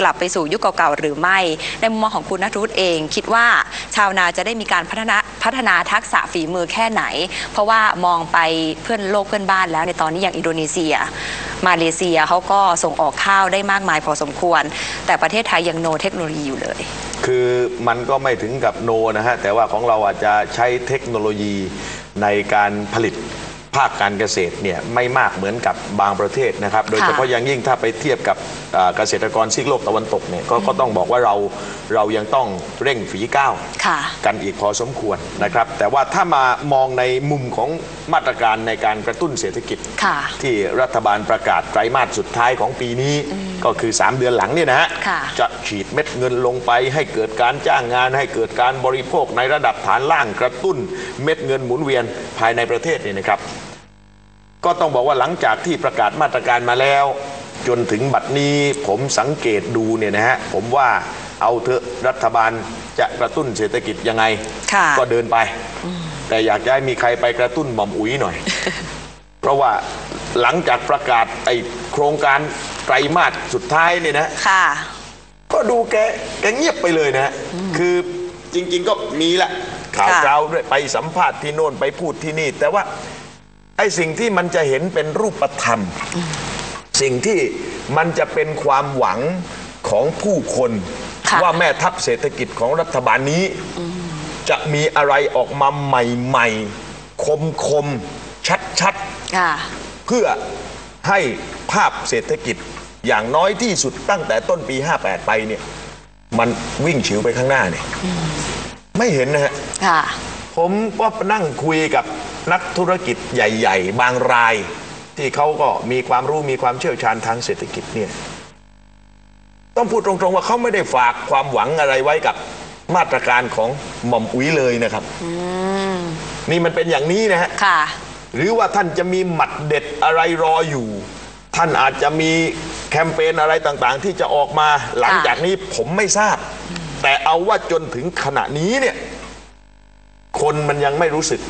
กลับไปสู่ยุคเก่าๆหรือไม่ ในมุมมองของคุณนัทรุธเอง คิดว่าชาวนาจะได้มีการพัฒนาพัฒนาทักษะฝีมือแค่ไหน เพราะว่ามองไปเพื่อนโลกเพื่อนบ้านแล้วในตอนนี้อย่างอินโดนีเซีย มาเลเซียเขาก็ส่งออกข้าวได้มากมายพอสมควร แต่ประเทศไทยยังโนเทคโนโลยีอยู่เลย คือมันก็ไม่ถึงกับโนนะฮะแต่ว่าของเราอาจจะใช้เทคโนโลยีในการผลิต ภาคการเกษตรเนี่ยไม่มากเหมือนกับบางประเทศนะครับ โดยเฉพาะอย่างยิ่งถ้าไปเทียบกับอ่าเกษตรกรซีกโลกตะวันตกเนี่ยก็ก็ต้องบอกว่าเราเรายังต้องเร่งฝีก้าวค่ะกันอีกพอสมควรนะครับ แต่ว่าถ้ามามองในมุมของมาตรการในการกระตุ้นเศรษฐกิจค่ะที่รัฐบาลประกาศไตรมาสสุดท้ายของปีนี้ก็คือ 3 เดือนหลังเนี่ยนะฮะค่ะจะฉีดเม็ดเงินลงไป ให้เกิดการจ้างงาน ให้เกิดการบริโภคในระดับฐานล่างกระตุ้น เม็ดเงินหมุนเวียนภายในประเทศเนี่ยนะครับ ก็ต้องบอกว่าหลังจากที่ประกาศมาตรการมาแล้ว จนถึงบัดนี้ผมสังเกตดูเนี่ยนะฮะผมว่าเอาเถอะรัฐบาลจะกระตุ้นเศรษฐกิจยังไงค่ะก็เดินไป แต่อยากจะให้มีใครไปกระตุ้นหม่อมอุ๋ยหน่อย เพราะว่าหลังจากประกาศไอ้โครงการไตรมาสสุดท้ายเนี่ยนะค่ะก็ดูแกแกเงียบไปเลยนะ คือจริง ๆ ก็มีละข่าวค่ะคราวด้วยไปสัมภาษณ์ที่โน่นไปพูดที่นี่ แต่ว่า ไอ้สิ่งที่มันจะเห็นเป็นรูปธรรม สิ่งที่มันจะเป็นความหวังของผู้คนค่ะว่าแม่ทัพเศรษฐกิจของรัฐบาลนี้ จะมีอะไรออกมาใหม่ๆ คมๆชัดๆค่ะเพื่อให้ภาพเศรษฐกิจอย่างน้อยที่สุดตั้งแต่ต้นปี 58 ไปเนี่ย มันวิ่งฉิวไปข้างหน้าเนี่ย ไม่เห็นนะฮะค่ะผมก็นั่งคุยกับ นักธุรกิจใหญ่ ๆ บางราย ที่เขาก็มีความรู้มีความเชี่ยวชาญทางเศรษฐกิจเนี่ยต้องพูดตรงๆว่าเขาไม่ได้ฝากความหวังอะไรไว้กับมาตรการของหม่อมอุ๋ยเลยนะครับนี่มันเป็นอย่างนี้นะฮะค่ะหรือว่าท่านจะมีหมัดเด็ดอะไรรออยู่ ท่านอาจจะมีแคมเปญอะไรต่างๆ ที่จะออกมาหลังจากนี้ผมไม่ทราบ แต่เอาว่าจนถึงขณะนี้เนี่ย คนมันยังไม่รู้สึก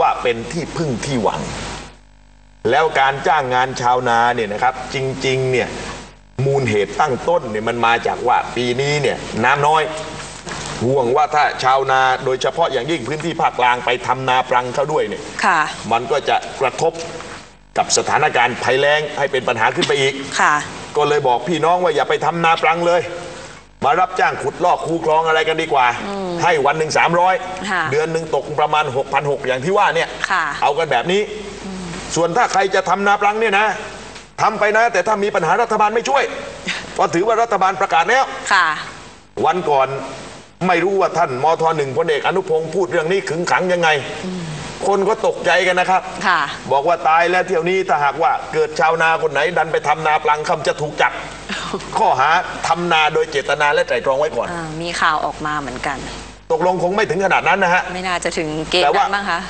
ว่าเป็นที่พึ่งที่หวัง แล้วการจ้างงานชาวนาเนี่ยนะครับ จริงๆเนี่ยมูลเหตุตั้งต้นเนี่ยมันมาจากว่าปีนี้เนี่ยน้ำน้อยห่วงว่าถ้าชาวนาโดยเฉพาะอย่างยิ่งพื้นที่ภาคกลางไปทำนาปรังเขาด้วยเนี่ยค่ะมันก็จะกระทบกับสถานการณ์ภัยแล้งให้เป็นปัญหาขึ้นไปอีกค่ะก็เลยบอกพี่น้องว่าอย่าไปทำนาปรังเลย มารับจ้างขุดลอกคูคลองอะไรกันดีกว่า ให้วันหนึ่งสามร้อยค่ะเดือนหนึ่งตกประมาณ 6 6 0 0 อย่างที่ว่าเนี่ย ค่ะ เอากันแบบนี้ ส่วนถ้าใครจะทำนาปรังเนี่ยนะทำไปนะ แต่ถ้ามีปัญหารัฐบาลไม่ช่วย เพราะถือว่ารัฐบาลประกาศแล้ว ค่ะ วันก่อนไม่รู้ว่าท่านมทหนึ่งพลเอกอนุพงศ์พูดเรื่องนี้ขึงขังยังไง คนก็ตกใจกันนะครับ ค่ะ บอกว่าตายแล้วเที่ยวนี้ถ้าหากว่าเกิดชาวนาคนไหนดันไปทำนาปลังคำจะถูกจับ ข้อหาทำนาโดยเจตนาและไตร่ตรองไว้ก่อน อ่ามีข่าวออกมาเหมือนกัน ตกลงคงไม่ถึงขนาดนั้นนะฮะ ไม่น่าจะถึงเกณฑ์แต่ว่านั้นบ้างคะ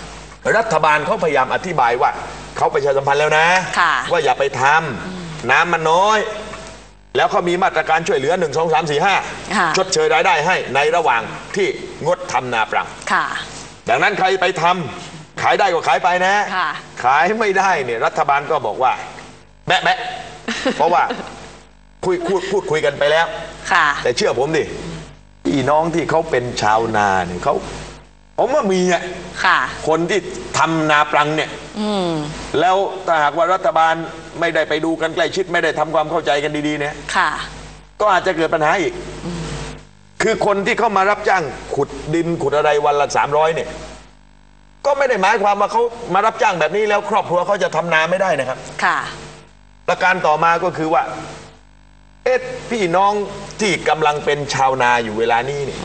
รัฐบาลเขาพยายามอธิบายว่าเขาประชาสัมพันธ์แล้วนะ ค่ะ ว่าอย่าไปทำน้ำมันน้อย แล้วเขามีมาตรการช่วยเหลือ 1 2 3 4 ค่ะ 5 ชดเชยรายได้ให้ในระหว่างที่งดทำนาปรัง ค่ะ ดังนั้นใครไปทำขายได้ก็ขายไปนะ ค่ะ ขายไม่ได้เนี่ยรัฐบาลก็บอกว่า แบะแบะเพราะว่า คุยพูดพูดคุยกันไปแล้ว ค่ะ แต่เชื่อผมดิพี่น้องที่เขาเป็นชาวนาเนี่ยเขาผมว่ามีอะค่ะ คนที่ทำนาปรังเนี่ย อืม แล้วถ้าหากว่ารัฐบาลไม่ได้ไปดูกันใกล้ชิดไม่ได้ทำความเข้าใจกันดีๆเนี่ย ค่ะ ก็อาจจะเกิดปัญหาอีก คือคนที่เข้ามารับจ้างขุดดินขุดอะไรวันละสามร้อยเนี่ย ก็ไม่ได้หมายความว่าเขามารับจ้างแบบนี้แล้วครอบครัวเขาจะทำนาไม่ได้นะครับ ค่ะ ประการต่อมาก็คือว่า เอ๊ะพี่น้องที่กำลังเป็นชาวนาอยู่เวลานี้เนี่ย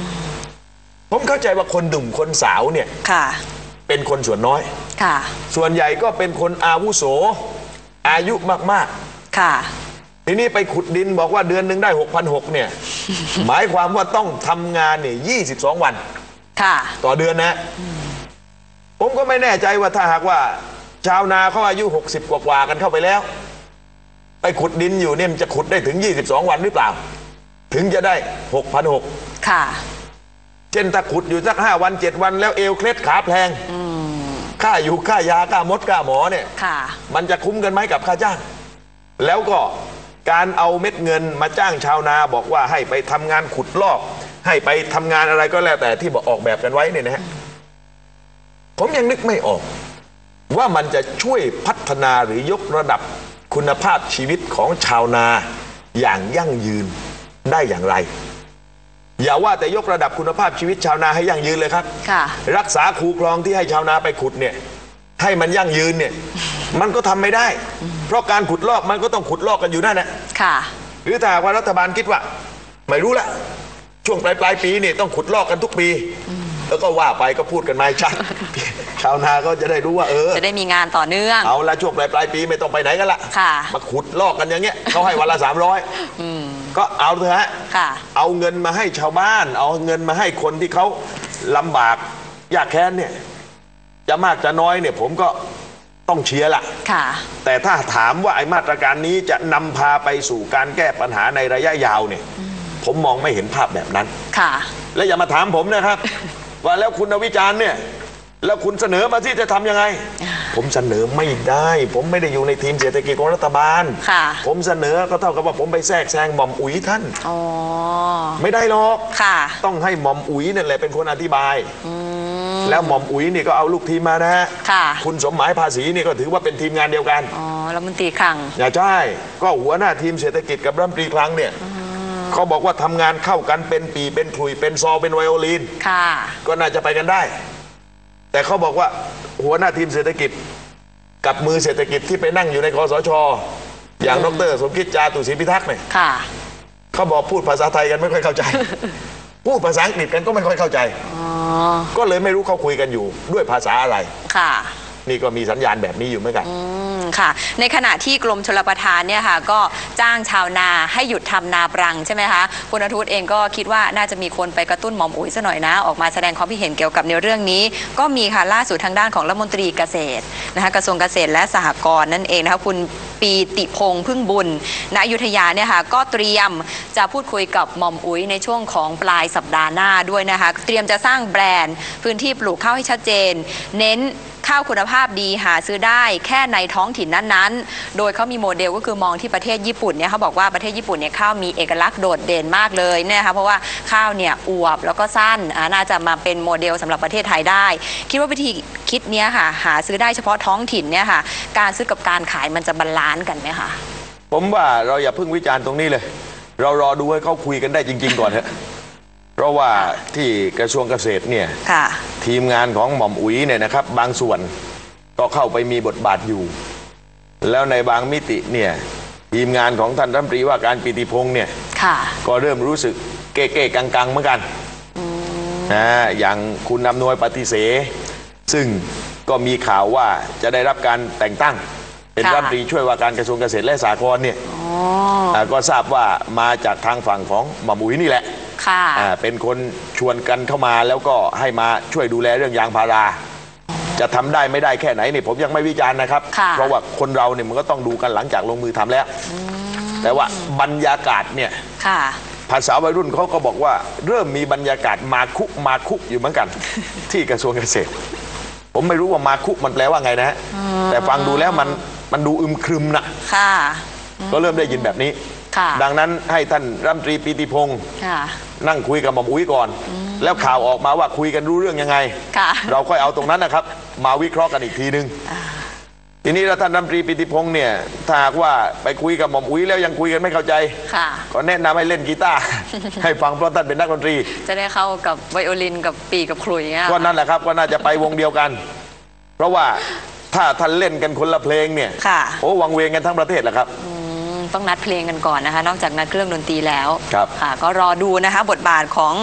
ผมเข้าใจว่าคนดุ่มคนสาวเนี่ยค่ะ เป็นคนส่วนน้อย ค่ะ ส่วนใหญ่ก็เป็นคนอาวุโส อายุมากค่ะ ๆ ทีนี้ไปขุดดินบอกว่าเดือนหนึ่งได้6 6 0 0เนี่ย หมายความว่าต้องทำงานเนี่ย22 วัน ค่ะ ต่อเดือนนะ ผมก็ไม่แน่ใจว่าถ้าหากว่า ชาวนาเขาอายุ 60 กว่าๆกันเข้าไปแล้ว ไปขุดดินอยู่เนี่ยมันจะขุดได้ถึง 22 วันหรือเปล่า ถึงจะได้ 6,600ค่ะ เช่นถ้าขุดอยู่สัก 5 วัน 7 วันแล้วเอวเคล็ดขาแพลงค่าอยู่ค่ายาค่ามดค่าหมอเนี่ยค่ะมันจะคุ้มกันไหมกับค่าจ้าง แล้วก็การเอาเม็ดเงินมาจ้างชาวนาบอกว่าให้ไปทำงานขุดลอก ให้ไปทำงานอะไรก็แล้วแต่ที่บอกออกแบบกันไว้เนี่ยนะฮะผมยังนึกไม่ออก ว่ามันจะช่วยพัฒนาหรือยกระดับ คุณภาพชีวิตของชาวนาอย่างยั่งยืนได้อย่างไร อย่าว่าแต่ยกระดับคุณภาพชีวิตชาวนาให้ยั่งยืนเลยครับ ค่ะ รักษาคูคลองที่ให้ชาวนาไปขุดเนี่ยให้มันยั่งยืนเนี่ยมันก็ทำไม่ได้ เพราะการขุดลอกมันก็ต้องขุดลอกกันอยู่นั่นแหละ ค่ะ หรือถ้าหากว่ารัฐบาลคิดว่า ไม่รู้ละ ช่วงปลายปลายๆปีเนี่ยต้องขุดลอกกันทุกปี แล้วก็ว่าไปก็พูดกันมาให้ชัด ชาวนาก็จะได้รู้ว่าเออ จะได้มีงานต่อเนื่อง เอาละช่วงปลายปลายๆปีไม่ต้องไปไหนกันละค่ะ มาขุดลอกกันอย่างเงี้ยเขาให้วันละสามร้อยก็เอาเถอะฮะค่ะ เอาเงินมาให้ชาวบ้าน เอาเงินมาให้คนที่เขาลำบากยากแค้นเนี่ย จะมากจะน้อยเนี่ย ผมก็ต้องเชียร์ละ ค่ะ แต่ถ้าถามว่าไอ้มาตรการนี้จะนำพาไปสู่การแก้ปัญหาในระยะยาวเนี่ย ผมมองไม่เห็นภาพแบบนั้น ค่ะ และอย่ามาถามผมนะครับ ว่าแล้วคุณวิจารณ์เนี่ย แล้วคุณเสนอมาที่จะทำยังไง ผมเสนอไม่ได้ ผมไม่ได้อยู่ในทีมเศรษฐกิจของรัฐบาล ค่ะ ผมเสนอก็เท่ากับว่าผมไปแทรกแซงหม่อมอุ๋ยท่าน อ๋อ ไม่ได้หรอกค่ะ ต้องให้หม่อมอุ๋ยนั่นแหละเป็นคนอธิบายอืมแล้วหม่อมอุ๋ยนี่ก็เอาลูกทีมมานะฮะค่ะ คุณสมหมายภาษีนี่ก็ถือว่าเป็นทีมงานเดียวกันอ๋อรัฐมนตรีคลัง อย่าใช่ก็หัวหน้าทีมเศรษฐกิจกับรัฐมนตรีคลังเนี่ยเขาบอกว่าทำงานเข้ากันเป็นปีเป็นขลุยเป็นซอเป็นไวโอลิน ค่ะ ก็น่าจะไปกันได้ แต่เขาบอกว่าหัวหน้าทีมเศรษฐกิจกับมือเศรษฐกิจที่ไปนั่งอยู่ในคอสช อย่างดรสมคิดจาตุศรีพิทักษ์เนี่ยค่ะ เขาบอกพูดภาษาไทยกันไม่ค่อยเข้าใจ พูดภาษาอังกฤษกันก็ไม่ค่อยเข้าใจ อ๋อ ก็เลยไม่รู้เขาคุยกันอยู่ด้วยภาษาอะไร ค่ะ นี่ก็มีสัญญาณแบบนี้อยู่เหมือนกัน อืม ค่ะ ในขณะที่กรมชลประทานเนี่ยค่ะก็จ้างชาวนาให้หยุดทำนาปรังใช่ไหมคะคุณอนุทูตเองก็คิดว่าน่าจะมีคนไปกระตุ้นหมอมอุ๋ยซะหน่อยนะ ออกมาแสดงความคิดเห็นเกี่ยวกับในเรื่องนี้ ก็มีค่ะล่าสุดทางด้านของรัฐมนตรีเกษตรนะคะกระทรวงเกษตรและสหกรณ์นั่นเองนะคะคุณปีติพงษ์พึ่งบุญณอยุธยาเนี่ยค่ะก็เตรียมจะพูดคุยกับหม่อมอุ๋ยในช่วงของปลายสัปดาห์หน้าด้วยนะคะ เตรียมจะสร้างแบรนด์ พื้นที่ปลูกข้าวให้ชัดเจน เน้น ข้าวคุณภาพดีหาซื้อได้แค่ในท้องถิ่นนั้นๆ โดยเขามีโมเดลก็คือมองที่ประเทศญี่ปุ่นเนี่ยเขาบอกว่าประเทศญี่ปุ่นเนี่ยข้าวมีเอกลักษณ์โดดเด่นมากเลยเนี่ยนะคะเพราะว่าข้าวเนี่ยอวบแล้วก็สั้นน่าจะมาเป็นโมเดลสำหรับประเทศไทยได้ คิดว่าวิธีคิดเนี้ยค่ะหาซื้อได้เฉพาะท้องถิ่นเนี่ยค่ะการซื้อกับการขายมันจะบาลานซ์กันไหมคะผมว่าเราอย่าเพิ่งวิจารณ์ตรงนี้เลย เรารอดูให้เขาคุยกันได้จริง ๆ ก่อนเถอะ ราะว่าที่กระทรวงเกษตรเนี่ยค่ะ ทีมงานของหม่อมอุ๋ยเนี่ยนะครับ บางส่วนก็เข้าไปมีบทบาทอยู่ แล้วในบางมิติเนี่ยทีมงานของท่านรัฐมนตรีว่าการปิติพงษ์เนี่ยค่ะ ก็เริ่มรู้สึกเก้ๆกังๆเหมือนกันนะอย่างคุณนำนวยปฏิเสซึ่งก็มีข่าวว่าจะได้รับการแต่งตั้ง เป็นค่ะรัฐมนตรีช่วยว่าการกระทรวงเกษตรและสหกรณ์เนี่ยอ๋ออ่าก็ทราบว่ามาจากทางฝั่งของหม่อมอุ๋ยนี่แหละ ค่ะอ่าเป็นคนชวนกันเข้ามาแล้วก็ให้มาช่วยดูแลเรื่องยางพารา จะทำได้ไม่ได้แค่ไหนนี่ผมยังไม่วิจารณ์นะครับ ค่ะ เพราะว่าคนเราเนี่ยมันก็ต้องดูกันหลังจากลงมือทำแล้ว แต่ว่าบรรยากาศเนี่ย ค่ะ ภาษาวัยรุ่นเขาก็บอกว่า เริ่มมีบรรยากาศมาคุมาคุอยู่เหมือนกัน ที่กระทรวงเกษตร ผมไม่รู้ว่ามาคุมันแปลว่าไงนะฮะแต่ฟังดูแล้วมันมันดูอึมครึมนะค่ะ ก็เริ่มได้ยินแบบนี้ ค่ะ ดังนั้นให้ท่านรัฐมนตรีปีติพงศ์ค่ะ นั่งคุยกับหม่อมอุ้ยก่อน แล้วข่าวออกมาว่าคุยกันรู้เรื่องยังไง ค่ะ เราค่อยเอาตรงนั้นนะครับ มาวิเคราะห์กันอีกทีนึง ทีนี้ถ้าท่านรัฐมนตรีปิติพงศ์เนี่ยถ้าหากว่าไปคุยกับหม่อมอุ้ยแล้วยังคุยกันไม่เข้าใจ ค่ะ ก็แนะนำให้เล่นกีตาร์ ให้ฟังเพราะท่านเป็นนักดนตรี จะได้เข้ากับไวโอลินกับปีกับขลุยเนี่ยก็นั่นแหละครับก็น่าจะไปวงเดียวกัน เพราะว่าถ้าท่านเล่นกันคนละเพลงเนี่ยค่ะ โอ้วังเวงกันทั้งประเทศแหละครับอืม ต้องนัดเพลงกันก่อนนะคะ นอกจากนัดเครื่องดนตรีแล้วครับค่ะก็รอดูนะคะบทบาทของ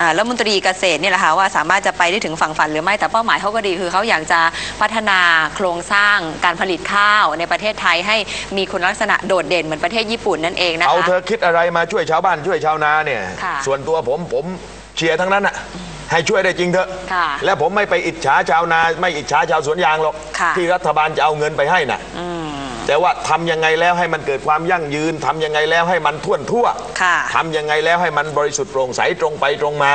อ่ารัฐมนตรีเกษตรเนี่ยแหละค่ะว่าสามารถจะไปได้ถึงฝั่งฝันหรือไม่แต่เป้าหมายเขาก็ดีคือเขาอยากจะพัฒนาโครงสร้างการผลิตข้าวในประเทศไทยให้มีคุณลักษณะโดดเด่นเหมือนประเทศญี่ปุ่นนั่นเองนะคะ เอาเธอคิดอะไรมาช่วยชาวบ้านช่วยชาวนาเนี่ย ค่ะ ส่วนตัวผมผมเชียร์ทั้งนั้นอะให้ช่วยได้จริงเถอะ ค่ะและผมไม่ไปอิจฉาชาวนา ไม่อิจฉาชาวสวนยางหรอก ค่ะ ที่รัฐบาลจะเอาเงินไปให้น่ะ อืม แต่ว่าทำยังไงแล้วให้มันเกิดความยั่งยืนทำยังไงแล้วให้มันท่วนทั่วค่ะ ทำยังไงแล้วให้มันบริสุทธิ์โปร่งใสตรงไปตรงมา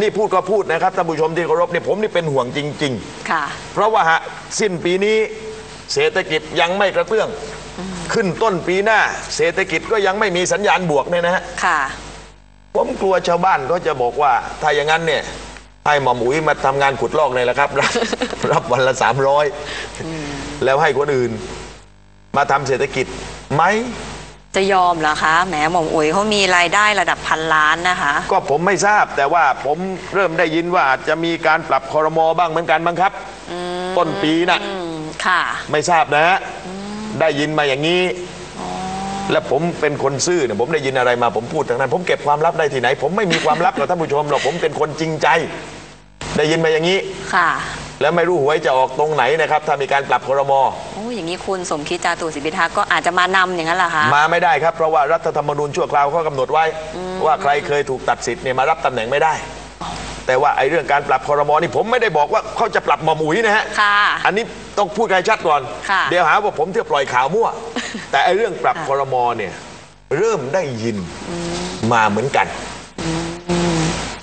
นี่พูดก็พูดนะครับท่านผู้ชมที่เคารพนี่ผมนี่เป็นห่วงจริง ๆ ค่ะ เพราะว่าฮะสิ้นปีนี้เศรษฐกิจยังไม่กระเตื้อง ขึ้นต้นปีหน้า เศรษฐกิจก็ยังไม่มีสัญญาณบวกเนี่ยนะฮะค่ะ ผมกลัวชาวบ้านก็จะบอกว่า ถ้าอย่างนั้นเนี่ยให้หมอมอุ๋ยมาทำงานขุดลอกเลยละครับรับ รับวันละสามร้อยแล้วให้คนอื่น มาทำเศรษฐกิจไหม จะยอมเหรอคะแหมหม่อมอุ๋ยเขามีรายได้ระดับพันล้านนะคะ ก็ผมไม่ทราบแต่ว่าผมเริ่มได้ยินว่าอาจจะมีการปรับคอรมอบ้างเหมือนกันบ้างครับ ต้นปีน่ะ อืมค่ะ ไม่ทราบนะฮะได้ยินมาอย่างนี้ และผมเป็นคนซื่อเนี่ยผมได้ยินอะไรมาผมพูดทางนั้น ผมเก็บความลับได้ที่ไหน ผมไม่มีความลับหรอกท่านผู้ชมหรอกผมเป็นคนจริงใจ ได้ยินมาอย่างนี้ ค่ะ แล้วไม่รู้หวยจะออกตรงไหนนะครับถ้ามีการปรับครม โอ้อย่างนี้คุณสมคิดจาตุศรีพิทักษ์ก็อาจจะมานำอย่างนั้นเหรอคะ มาไม่ได้ครับ เพราะว่ารัฐธรรมนูญชั่วคราวเขากำหนดไว้ ว่าใครเคยถูกตัดสิทธิ์เนี่ยมารับตำแหน่งไม่ได้ แต่ว่าไอ้เรื่องการปรับครมนี่ผมไม่ได้บอกว่าเขาจะปรับหมอหมุยนะฮะค่ะอันนี้ต้องพูดให้ชัดก่อนค่ะ เดี๋ยวหาว่าผมเที่ยวปล่อยข่าวมั่ว แต่ไอ้เรื่องปรับค่ะครมเนี่ยเริ่มได้ยินมาเหมือนกัน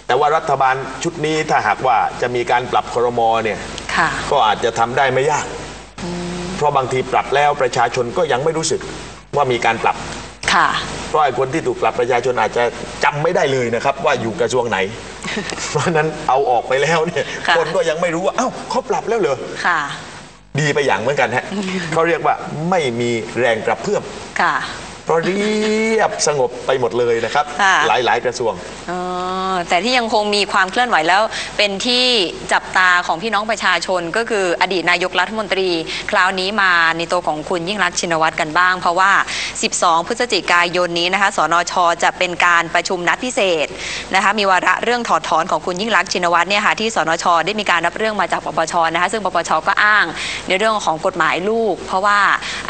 แต่ว่ารัฐบาลชุดนี้ถ้าหากว่าจะมีการปรับครมเนี่ยค่ะ ก็อาจจะทำได้ไม่ยาก เพราะบางทีปรับแล้วประชาชนก็ยังไม่รู้สึกว่ามีการปรับ ค่ะ เพราะไอ้คนที่ถูกปรับประชาชนอาจจะจำไม่ได้เลยนะครับ ว่าอยู่กระทรวงไหน เพราะฉะนั้นเอาออกไปแล้วเนี่ยค่ะ คนก็ยังไม่รู้ว่าเอ้าเขาปรับแล้วเหรอค่ะ ดีไปอย่างเหมือนกันฮะ เขาเรียกว่าไม่มีแรงกระเพื่อม ค่ะ เพราะเรียบสงบไปหมดเลยนะครับ ค่ะ หลายๆกระทรวง อ๋อแต่ที่ยังคงมีความเคลื่อนไหวแล้ว เป็นที่จับตาของพี่น้องประชาชนก็คืออดีตนายกรัฐมนตรี คราวนี้มาในตัวของคุณยิ่งรักษณ์ชินวัตรกันบ้าง เพราะว่า 12 พฤศจิกายนนี้นะคะสนช จะเป็นการประชุมนัดพิเศษนะคะมีวาระเรื่องถอดถอนของคุณยิ่งรักษณ์ชินวัตรเนี่ยค่ะที่สนช ได้มีการรับเรื่องมาจากปปชนะคะซึ่งปปชก็อ้างในเรื่องของกฎหมายลูก เพราะว่า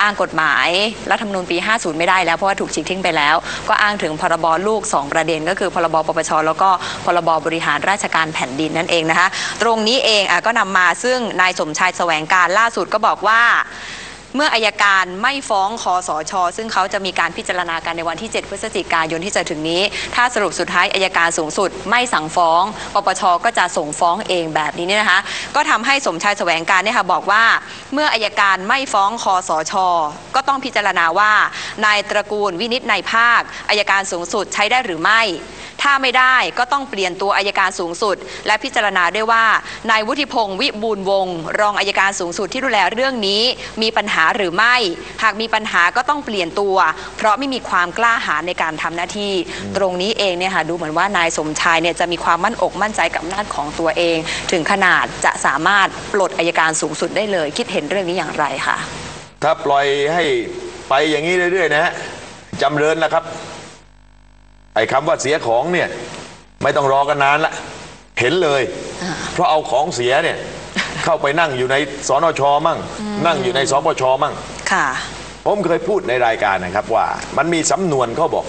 อ้างกฎหมายรัฐธรรมนูญปี 50 ไม่ได้แล้วเพราะว่าถูกฉีกทิ้งไปแล้ว ก็อ้างถึงพรบลูก 2 ประเด็นก็คือพรบปปชแล้วก็พรบบริหารราชการแผ่นดินนั่นเองนะคะ ตรงนี้เองอก็นำมาซึ่งนายสมชายแสวงการล่าสุดก็บอกว่า เมื่ออายการไม่ฟ้องคอสช ซึ่งเขาจะมีการพิจารณากันในวันที่ 7 พฤศจิกายนที่จะถึงนี้ ถ้าสรุปสุดท้ายอายการสูงสุดไม่สั่งฟ้อง ปปชก็จะส่งฟ้องเองแบบนี้เนี่ยนะคะ ก็ทำให้สมชายแสวงการเนี่ยค่ะบอกว่า เมื่ออายการไม่ฟ้องคอสช ก็ต้องพิจารณาว่านายตระกูลวินิจในายภาคอายการสูงสุดใช้ได้หรือไม่ ถ้าไม่ได้ก็ต้องเปลี่ยนตัวอายการสูงสุด และพิจารณาด้วยว่านายวุฒิพงศ์วิบูลย์วงศ์รองอายการสูงสุดที่ดูแลเรื่องนี้ มีปัญหาหรือไม่ หากมีปัญหาก็ต้องเปลี่ยนตัว เพราะไม่มีความกล้าหาญในการทำหน้าที่ ตรงนี้เองเนี่ยค่ะดูเหมือนว่านายสมชายเนี่ยจะมีความมั่นอกมั่นใจกับอำนาจของตัวเอง ถึงขนาดจะสามารถปลดอายการสูงสุดได้เลย คิดเห็นเรื่องนี้อย่างไรคะถ้าปล่อยให้ไปอย่างนี้เรื่อยๆนะฮะจำเริญนะครับ ไอ้คำว่าเสียของเนี่ยไม่ต้องรอกันนานละเห็นเลย เพราะเอาของเสียเนี่ยเข้าไปนั่งอยู่ในสนชมั่ง นั่งอยู่ในสปชมั่งค่ะผมเคยพูดในรายการนะครับว่า มันมีสำนวนเขาบอก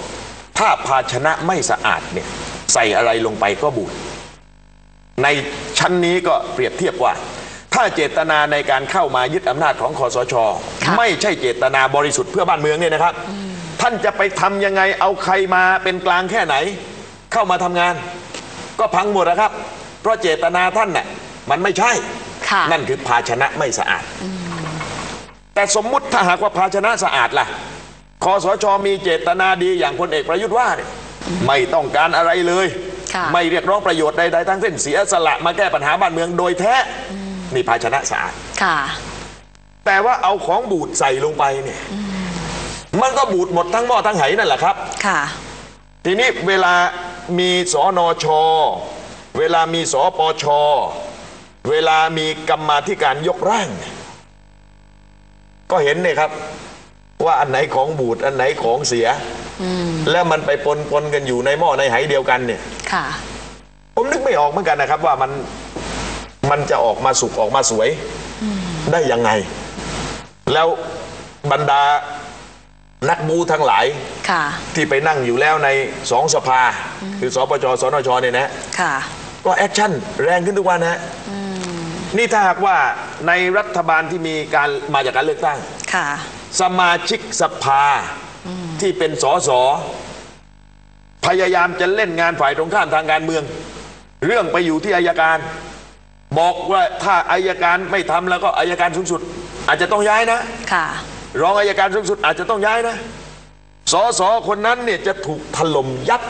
ถ้าภาชนะไม่สะอาดเนี่ยใส่อะไรลงไปก็บูดในชั้นนี้ก็เปรียบเทียบว่า ถ้าเจตนาในการเข้ามายึดอำนาจของคอสชค่ะไม่ใช่เจตนาบริสุทธิ์เพื่อบ้านเมืองเนี่ยนะครับ ท่านจะไปทำยังไงเอาใครมาเป็นกลางแค่ไหน เข้ามาทำงาน ก็พังหมดนะครับ เพราะเจตนาท่านน่ะมันไม่ใช่ ค่ะ นั่นคือภาชนะไม่สะอาด แต่สมมุติถ้าหากว่าภาชนะสะอาดล่ะคอสชมีเจตนาดีอย่างพลเอกประยุทธ์ว่าเนี่ยไม่ต้องการอะไรเลย ค่ะ ไม่เรียกร้องประโยชน์ใดๆทั้งสิ้นเสียสละมาแก้ปัญหาบ้านเมืองโดยแท้นี่ภาชนะสะอาด ค่ะ แต่ว่าเอาของบูดใส่ลงไปเนี่ย มันก็บูดหมดทั้งหม้อทั้งไหนั่นแหละครับ ค่ะ ทีนี้เวลามีสอนอชเวลามีสอปช เวลามีกรรมาธิการยกร่าง ก็เห็นเนี่ยครับ ว่าอันไหนของบูดอันไหนของเสีย แล้วมันไปปนปนกันอยู่ในหม้อในไหเดียวกันเนี่ย ค่ะ ผมนึกไม่ออกเหมือนกันนะครับ ว่ามันมันจะออกมาสุกออกมาสวยได้ยังไง แล้วบรรดา นักบูทั้งหลายค่ะ ที่ไปนั่งอยู่แล้วในสองสภา คือสปชสนชเนี่ยนะค่ะ ก็แอคชั่นแรงขึ้นทุกวันนะฮะนี่ถ้าหากว่าในรัฐบาลที่มีการมาจากการเลือกตั้งค่ะ สมาชิกสภาที่เป็นสสพยายามจะเล่นงานฝ่ายตรงข้ามทางการเมือง เรื่องไปอยู่ที่อายการ บอกว่าถ้าอายการไม่ทำแล้วก็อายการสูงสุด อาจจะต้องย้ายนะค่ะ รองอายการสูงสุดอาจจะต้องย้ายนะสอสอคนนั้นเนี่ยจะถูกถล่มยับ